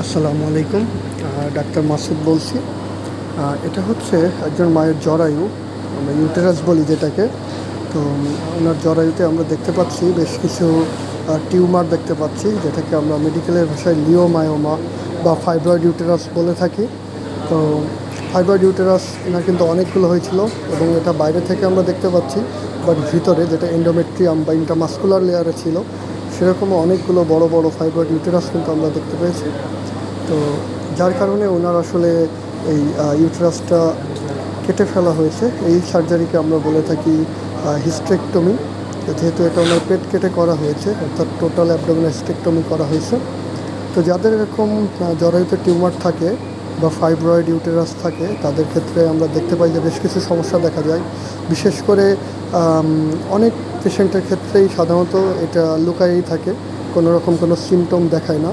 আসসালামু আলাইকুম। ডাক্তার মাসুদ বলছি। এটা হচ্ছে একজন মায়ের জরায়ু, আমরা ইউটেরাস বলি যেটাকে। তো ওনার জরায়ুতে আমরা দেখতে পাচ্ছি বেশ কিছু টিউমার দেখতে পাচ্ছি, যেটাকে আমরা মেডিকেলের ভাষায় লিওমায়োমা বা ফাইব্রয়েড ইউটেরাস বলে থাকি। তো, ফাইব্রয়েড ইউটেরাস এনার কিন্তু অনেকগুলো হয়েছিল এবং এটা বাইরে থেকে আমরা দেখতে পাচ্ছি, বাট ভিতরে যেটা এন্ডোমেট্রিয়াম বা ইন্টারমাস্কুলার লেয়ারে ছিল, সেরকমও অনেকগুলো বড় বড় ফাইব্রয়েড ইউটেরাস কিন্তু আমরা দেখতে পেয়েছি। তো যার কারণে ওনার আসলে এই ইউটেরাসটা কেটে ফেলা হয়েছে। এই সার্জারিকে আমরা বলে থাকি হিস্ট্রেকটমি যেহেতু এটা ওনার পেট কেটে করা হয়েছে, অর্থাৎ টোটাল অ্যাবডোমিন হিস্ট্রেকটমি করা হয়েছে। তো যাদের এরকম জরায়ুতে টিউমার থাকে বা ফাইব্রয়েড ইউটেরাস থাকে, তাদের ক্ষেত্রে আমরা দেখতে পাই যে বেশ কিছু সমস্যা দেখা যায়। বিশেষ করে অনেক পেশেন্টের ক্ষেত্রেই সাধারণত এটা লুকায়েই থাকে, কোনো রকম কোনো সিমটম দেখায় না।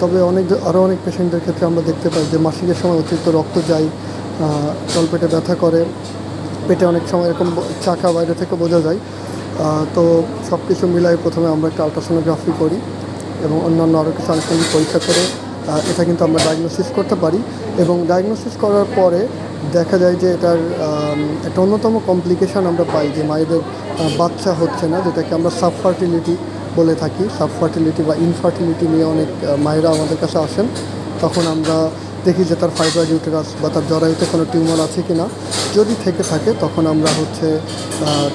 তবে অনেক আরও অনেক পেশেন্টের ক্ষেত্রে আমরা দেখতে পাই যে মাসিকের সময় অতিরিক্ত রক্ত যায় তলপেটে ব্যথা করে, পেটে অনেক সময় এরকম চাকা বাইরে থেকে বোঝা যায়। তো সব কিছু মিলাই প্রথমে আমরা একটা আলট্রাসোনোগ্রাফি করি এবং অন্যান্য আরও কিছু আনুষঙ্গিক পরীক্ষা করে এটা কিন্তু আমরা ডায়াগনোসিস করতে পারি এবং ডায়াগনোসিস করার পরে দেখা যায় যে এটার একটা অন্যতম কমপ্লিকেশান আমরা পাই যে মায়েদের বাচ্চা হচ্ছে না, যেটাকে আমরা সাবফার্টিলিটি বলে থাকি সাবফার্টিলিটি বা ইনফার্টিলিটি নিয়ে অনেক মায়েরা আমাদের কাছে আসেন। তখন আমরা দেখি যে তার ফাইব্রয়েড ইউটেরাস বা তার জরায়ুতে কোনো টিউমার আছে কি না যদি থেকে থাকে, তখন আমরা হচ্ছে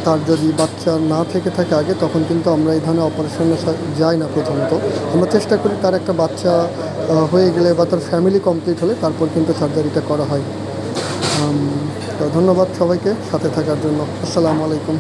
তার যদি বাচ্চা না থেকে থাকে আগে, তখন কিন্তু আমরা এই ধরনের অপারেশনে যাই না প্রথমত। আমরা চেষ্টা করি তার একটা বাচ্চা হয়ে গেলে বা তার ফ্যামিলি কমপ্লিট হলে তারপর কিন্তু সার্জারিটা করা হয়। তো ধন্যবাদ সবাইকে সাথে থাকার জন্য। আসসালামু আলাইকুম।